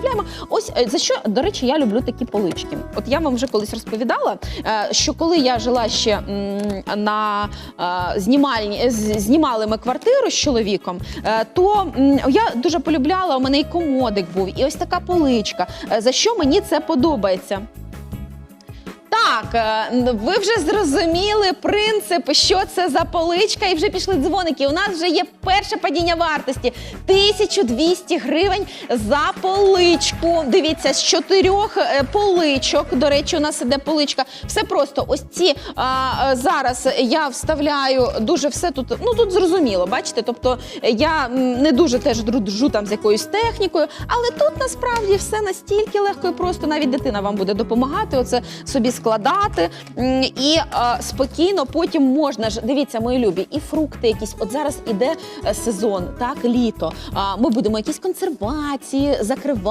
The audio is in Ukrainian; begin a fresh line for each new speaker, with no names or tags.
замовляємо. Ось е, за що, до речі, я люблю такі полички. От я вам вже колись розповідала, е, що коли я жила ще на е, знімальні, знімали ми квартиру з чоловіком, то я дуже полюбляла, у мене і комодик був, і ось така поличка. За що мені це подобається? Так, е, ви вже зрозуміли принцип, що це за поличка, і вже пішли дзвоники. У нас вже є перше падіння вартості 1200 гривень за поличку. Дивіться, з чотирьох е, поличок. До речі, у нас іде поличка. Все просто. Ось ці а, зараз я вставляю дуже все тут. Ну тут зрозуміло, бачите. Тобто я не дуже теж дружу там з якоюсь технікою, але тут насправді все настільки легко і просто. Навіть дитина вам буде допомагати. Оце собі складати М, і е, спокійно потім можна ж дивіться, мої любі, і фрукти якісь. От зараз іде е, сезон, так літо. Ми будемо якісь консервації закривати.